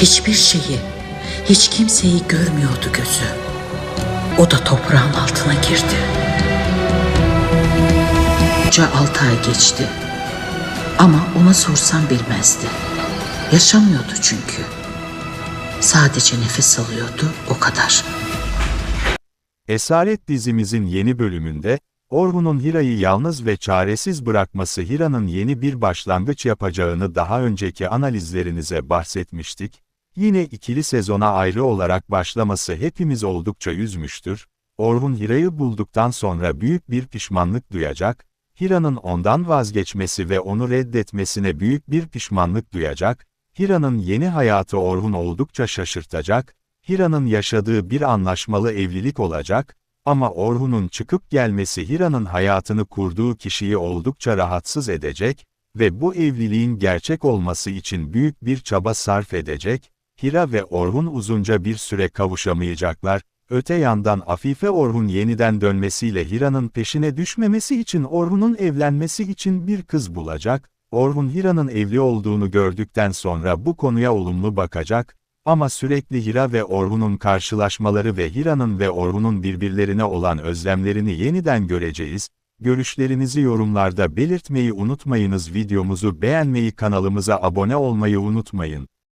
Hiçbir şeyi, hiç kimseyi görmüyordu gözü. O da toprağın altına girdi. Ca altı ay geçti. Ama ona sorsam bilmezdi. Yaşamıyordu çünkü. Sadece nefes alıyordu o kadar. Esaret dizimizin yeni bölümünde, Orhun'un Hira'yı yalnız ve çaresiz bırakması Hira'nın yeni bir başlangıç yapacağını daha önceki analizlerinize bahsetmiştik. Yine ikili sezona ayrı olarak başlaması hepimiz oldukça üzmüştür. Orhun Hira'yı bulduktan sonra büyük bir pişmanlık duyacak, Hira'nın ondan vazgeçmesi ve onu reddetmesine büyük bir pişmanlık duyacak, Hira'nın yeni hayatı Orhun oldukça şaşırtacak, Hira'nın yaşadığı bir anlaşmalı evlilik olacak, ama Orhun'un çıkıp gelmesi Hira'nın hayatını kurduğu kişiyi oldukça rahatsız edecek ve bu evliliğin gerçek olması için büyük bir çaba sarf edecek, Hira ve Orhun uzunca bir süre kavuşamayacaklar, öte yandan Afife Orhun yeniden dönmesiyle Hira'nın peşine düşmemesi için Orhun'un evlenmesi için bir kız bulacak, Orhun Hira'nın evli olduğunu gördükten sonra bu konuya olumlu bakacak, ama sürekli Hira ve Orhun'un karşılaşmaları ve Hira'nın ve Orhun'un birbirlerine olan özlemlerini yeniden göreceğiz. Görüşlerinizi yorumlarda belirtmeyi unutmayınız. Videomuzu beğenmeyi kanalımıza abone olmayı unutmayın.